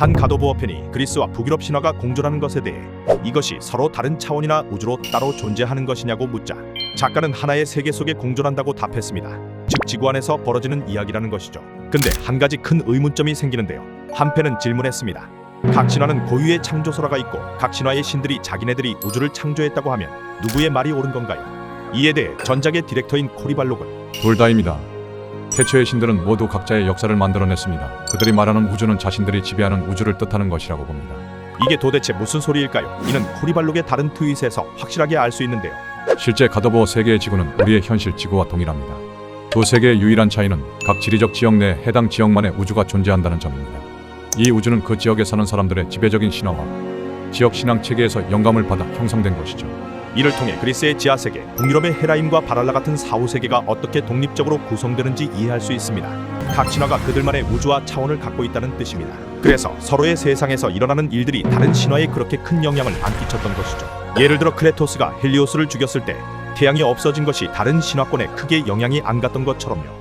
한 가도부어편이 그리스와 북유럽 신화가 공존하는 것에 대해 이것이 서로 다른 차원이나 우주로 따로 존재하는 것이냐고 묻자 작가는 하나의 세계 속에 공존한다고 답했습니다. 즉 지구 안에서 벌어지는 이야기라는 것이죠. 근데 한 가지 큰 의문점이 생기는데요. 한편은 질문했습니다. 각 신화는 고유의 창조설화가 있고 각 신화의 신들이 자기네들이 우주를 창조했다고 하면 누구의 말이 옳은 건가요? 이에 대해 전작의 디렉터인 코리발록은 둘 다입니다. 태초의 신들은 모두 각자의 역사를 만들어냈습니다. 그들이 말하는 우주는 자신들이 지배하는 우주를 뜻하는 것이라고 봅니다. 이게 도대체 무슨 소리일까요? 이는 코리발록의 다른 트윗에서 확실하게 알 수 있는데요. 실제 가더버 세계의 지구는 우리의 현실 지구와 동일합니다. 두 세계의 유일한 차이는 각 지리적 지역 내 해당 지역만의 우주가 존재한다는 점입니다. 이 우주는 그 지역에 사는 사람들의 지배적인 신화와 지역 신앙 체계에서 영감을 받아 형성된 것이죠. 이를 통해 그리스의 지하 세계, 북유럽의 헤라임과 바랄라 같은 사후 세계가 어떻게 독립적으로 구성되는지 이해할 수 있습니다. 각 신화가 그들만의 우주와 차원을 갖고 있다는 뜻입니다. 그래서 서로의 세상에서 일어나는 일들이 다른 신화에 그렇게 큰 영향을 안 끼쳤던 것이죠. 예를 들어 크레토스가 헬리오스를 죽였을 때 태양이 없어진 것이 다른 신화권에 크게 영향이 안 갔던 것처럼요.